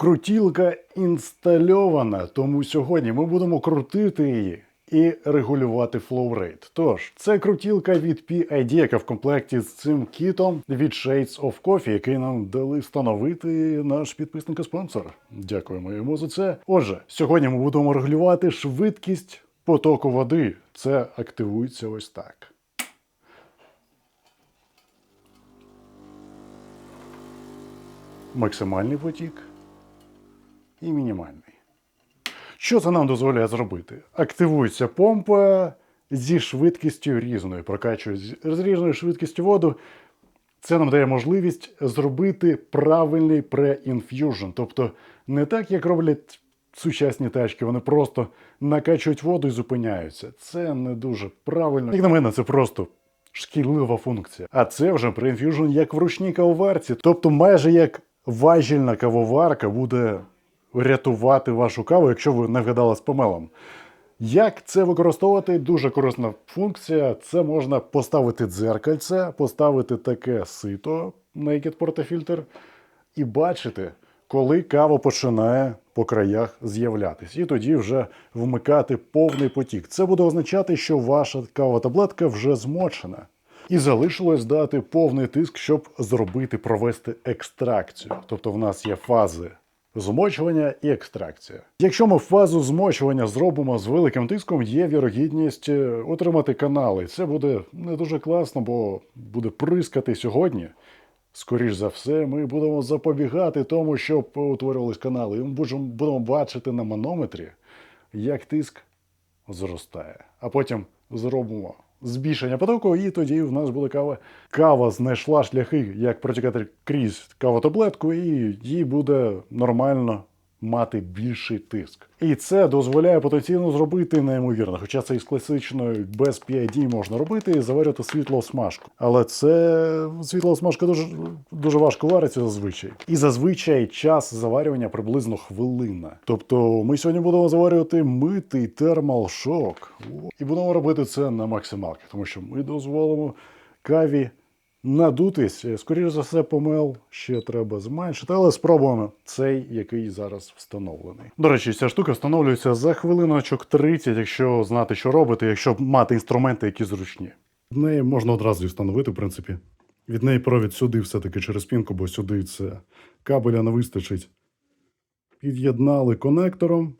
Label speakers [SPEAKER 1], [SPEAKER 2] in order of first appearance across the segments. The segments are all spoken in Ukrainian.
[SPEAKER 1] Крутілка інстальована, тому сьогодні ми будемо крутити її і регулювати флоурейт. Тож, це крутілка від PID, яка в комплекті з цим кітом від Shades of Coffee, який нам дали встановити наш підписник і спонсор. Дякуємо йому за це. Отже, сьогодні ми будемо регулювати швидкість потоку води. Це активується ось так. Максимальний потік і мінімальний. Що це нам дозволяє зробити? Активується помпа зі швидкістю різною, прокачує з різною швидкістю воду. Це нам дає можливість зробити правильний pre-infusion. Тобто не так, як роблять сучасні тачки, вони просто накачують воду і зупиняються. Це не дуже правильно. Як на мене, це просто шкідлива функція. А це вже pre-infusion як в ручній кавоварці. Тобто майже як важільна кавоварка буде рятувати вашу каву, якщо ви не вгадали з помелом. Як це використовувати? Дуже корисна функція. Це можна поставити дзеркальце, поставити таке сито Naked Portafilter і бачити, коли кава починає по краях з'являтись. І тоді вже вмикати повний потік. Це буде означати, що ваша кава таблетка вже змочена. І залишилось дати повний тиск, щоб зробити, провести екстракцію. Тобто в нас є фази змочування і екстракція. Якщо ми фазу змочування зробимо з великим тиском, є вірогідність е, отримати канали. Це буде не дуже класно, бо буде прискати сьогодні. Скоріш за все, ми будемо запобігати тому, щоб утворювались канали. І ми будемо- будемо бачити на манометрі, як тиск зростає. А потім зробимо збільшення потоку, і тоді в нас буде кава. Кава знайшла шляхи, як протікати крізь кавотаблетку, і їй буде нормально мати більший тиск. І це дозволяє потенційно зробити неймовірно. Хоча це із класичної без PID можна робити і заварювати світло смажку. Але це світло смажка дуже, дуже важко вариться зазвичай. І зазвичай час заварювання приблизно хвилина. Тобто ми сьогодні будемо заварювати митий термал-шок. І будемо робити це на максималки, тому що ми дозволимо каві надутись. Е, Скоріше за все, помел ще треба зменшити, але спробуємо цей, який зараз встановлений. До речі, ця штука встановлюється за хвилиночок 30, якщо знати, що робити, якщо мати інструменти, які зручні. В неї можна одразу встановити, в принципі. Від неї провід сюди все-таки через пінку, бо сюди це кабеля не вистачить. Під'єднали конектором.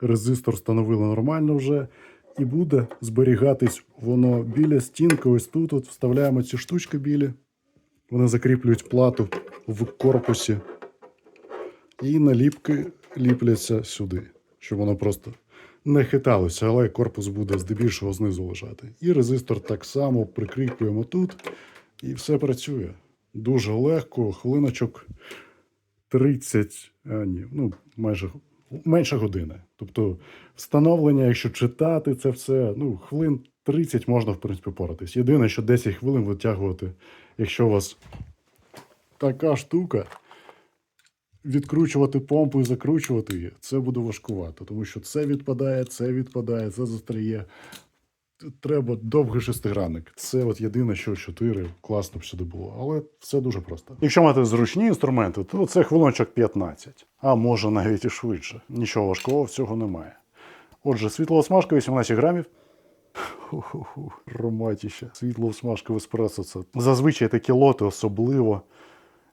[SPEAKER 1] Резистор встановили нормально вже. І буде зберігатись воно біля стінки. Ось тут от вставляємо ці штучки білі. Вони закріплюють плату в корпусі. І наліпки ліпляться сюди, щоб воно просто не хиталося, але корпус буде здебільшого знизу лежати. І резистор так само прикріплюємо тут, і все працює. Дуже легко, хвилиночок 30, а ні, ну майже менше години. Тобто, встановлення, якщо читати це все, ну, хвилин 30 можна, в принципі, поратись. Єдине, що 10 хвилин витягувати, якщо у вас така штука, відкручувати помпу і закручувати її, це буде важкувато, тому що це відпадає, це відпадає, це застряє. Треба довгий шестигранник. Це от єдине, що 4 класно б сюди було. Але все дуже просто. Якщо мати зручні інструменти, то це хвилиночок 15, а може навіть і швидше. Нічого важкого в цього немає. Отже, світло-смажка 18 грамів. Ху-ху-ху, Роматіще. Світло-смажка в еспресо це. Зазвичай такі лоти особливо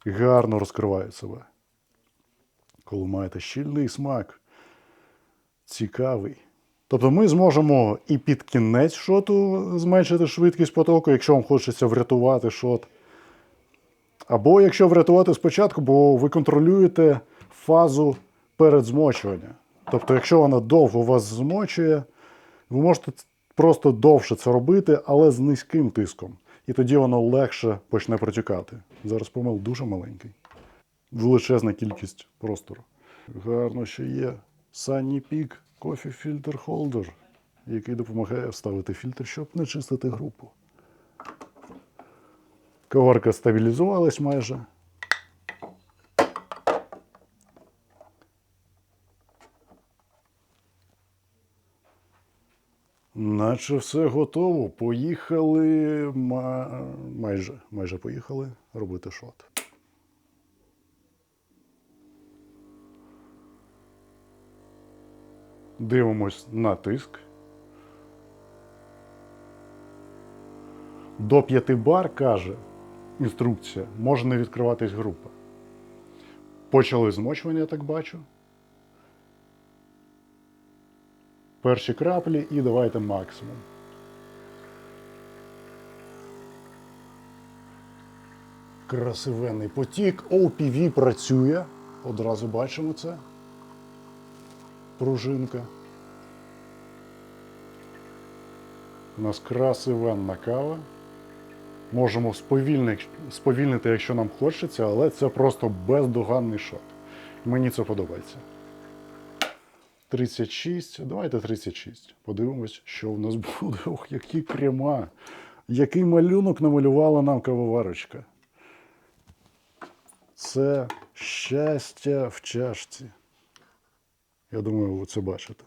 [SPEAKER 1] гарно розкривають себе. Коли маєте щільний смак, цікавий. Тобто ми зможемо і під кінець шоту зменшити швидкість потоку, якщо вам хочеться врятувати шот. Або якщо врятувати спочатку, бо ви контролюєте фазу передзмочування. Тобто, якщо вона довго вас змочує, ви можете просто довше це робити, але з низьким тиском. І тоді воно легше почне протікати. Зараз помил дуже маленький. Величезна кількість простору. Гарно, що є Sunny Peak Coffee Filter Holder, який допомагає вставити фільтр, щоб не чистити групу. Коварка стабілізувалась майже. Наче все готово. Поїхали майже, майже поїхали робити шот. Дивимось на тиск. До 5 бар, каже інструкція, може не відкриватись група. Почали змочування, я так бачу. Перші краплі і давайте максимум. Красивенний потік. OPV працює. Одразу бачимо це. Пружинка. У нас красивенна кава. Можемо сповільнити, якщо нам хочеться, але це просто бездоганний шот. Мені це подобається. 36. Давайте 36. Подивимось, що в нас буде. Ох, які крема. Який малюнок намалювала нам кавоварочка. Це щастя в чашці. Я думаю, ви це бачите.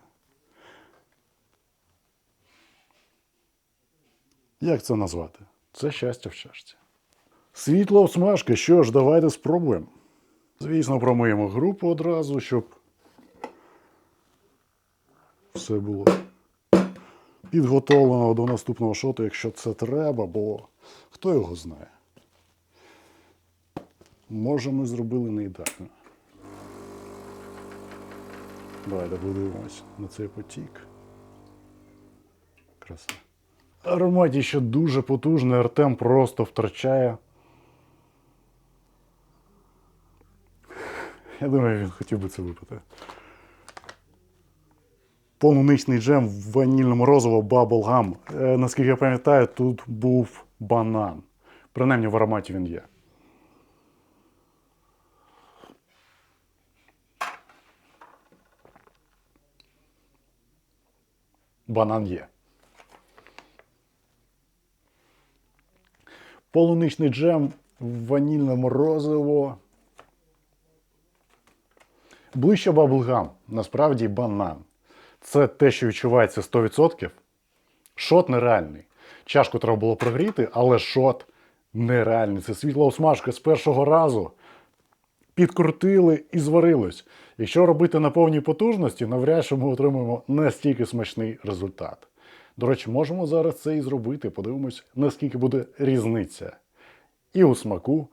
[SPEAKER 1] Як це назвати? Це щастя в чашці. Світло обсмажки. Що ж, давайте спробуємо. Звісно, промиємо групу одразу, щоб все було підготовлено до наступного шоту, якщо це треба, бо хто його знає. Може, ми зробили не ідеально. Давайте подивимось на цей потік. Краса. Ароматі ще дуже потужний, Артем просто втрачає. Я думаю, він хотів би це випити. Полуничний джем в ванільному розово Bubblegum. Е, наскільки я пам'ятаю, тут був банан. Принаймні в ароматі він є. Банан є. Полуничний джем в ванільному розово. Ближче баблгам. Насправді банан. Це те, що відчувається 100%. Шот нереальний. Чашку треба було прогріти, але шот нереальний. Це світла усмажка з першого разу. Підкрутили і зварилось. Якщо робити на повній потужності, навряд чи ми отримаємо настільки смачний результат. До речі, можемо зараз це і зробити. Подивимось, наскільки буде різниця і у смаку,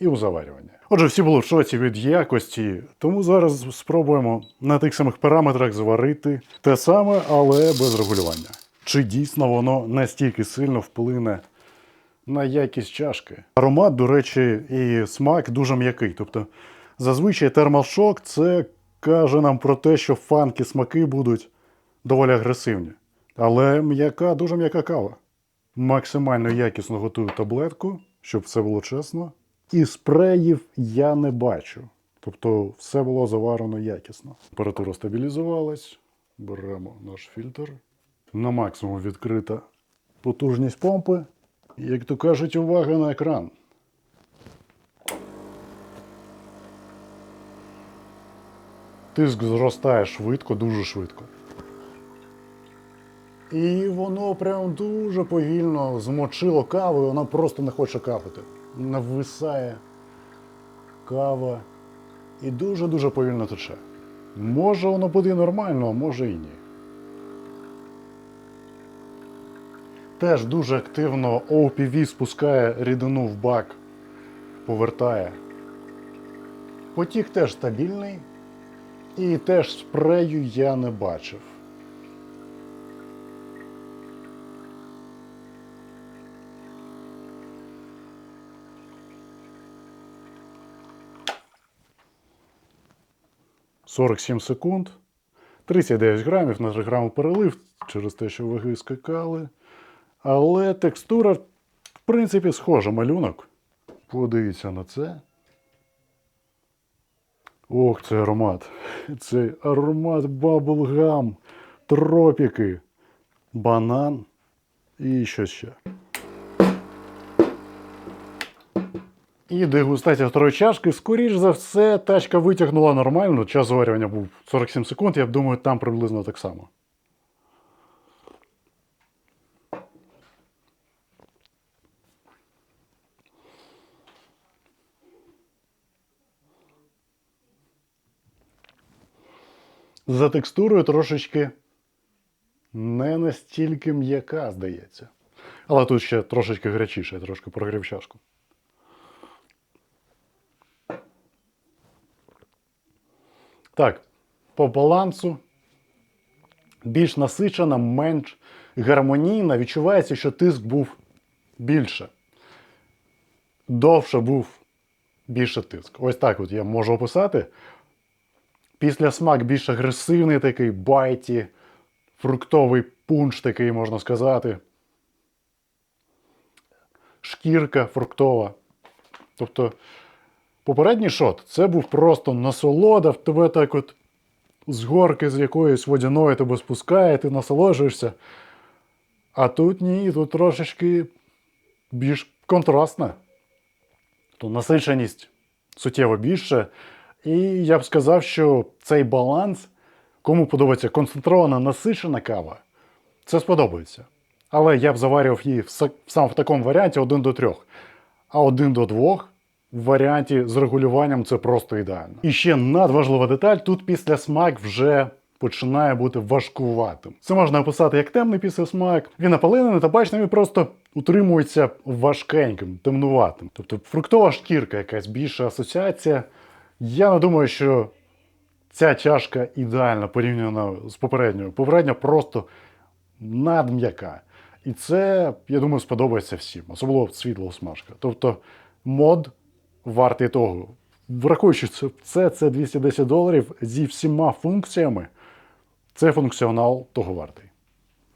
[SPEAKER 1] і у заварюванні. Отже, всі були в шоці від якості, тому зараз спробуємо на тих самих параметрах зварити те саме, але без регулювання. Чи дійсно воно настільки сильно вплине на якість чашки? Аромат, до речі, і смак дуже м'який. Тобто, зазвичай термалшок це каже нам про те, що фанки смаки будуть доволі агресивні. Але м'яка, дуже м'яка кава. Максимально якісно готую таблетку, щоб все було чесно. І спреїв я не бачу. Тобто все було заварено якісно. Температура стабілізувалась. Беремо наш фільтр. На максимум відкрита потужність помпи. Як то кажуть, увага на екран. Тиск зростає швидко, дуже швидко. І воно прям дуже повільно змочило каву, і вона просто не хоче капати. Нависає кава і дуже-дуже повільно тече. Може воно буде нормально, а може і ні. Теж дуже активно OPV спускає рідину в бак, повертає. Потік теж стабільний. І теж спрею я не бачив. Сорок сім секунд. 39 грамів на 3 грами перелив через те, що ваги скакали. Але текстура, в принципі, схожа малюнок. Подивіться на це. Ох, це аромат. Це аромат баблгам, тропіки, банан і що ще. І дегустація второї чашки. Скоріш за все, тачка витягнула нормально. Час заварювання був 47 секунд, я думаю, там приблизно так само. За текстурою трошечки не настільки м'яка, здається. Але тут ще трошечки гарячіше, я трошки прогрів чашку. Так, по балансу більш насичена, менш гармонійна. Відчувається, що тиск був більше. Довше був більше тиск. Ось так от я можу описати. Після смак більш агресивний такий, байті, фруктовий пунш такий, можна сказати. Шкірка фруктова. Тобто, попередній шот це був просто насолода, в тебе так от з горки з якоїсь водяної тебе спускає, ти насолоджуєшся. А тут ні, тут трошечки більш контрастна. То насиченість суттєво більше. І я б сказав, що цей баланс, кому подобається концентрована насичена кава, це сподобається. Але я б заварював її в са- саме в такому варіанті 1 до 3. А 1 до 2 в варіанті з регулюванням це просто ідеально. І ще надважлива деталь: тут після смак вже починає бути важкуватим. Це можна описати як темний післясмак. Він напалений, табачний, він просто утримується важкеньким, темнуватим. Тобто фруктова шкірка, якась більша асоціація. Я не думаю, що ця чашка ідеальна порівняно з попередньою. Попередня просто надм'яка. І це, я думаю, сподобається всім, особливо світло смажка. Тобто мод вартий того. Враховуючи це, це, це 210 доларів зі всіма функціями, це функціонал того вартий.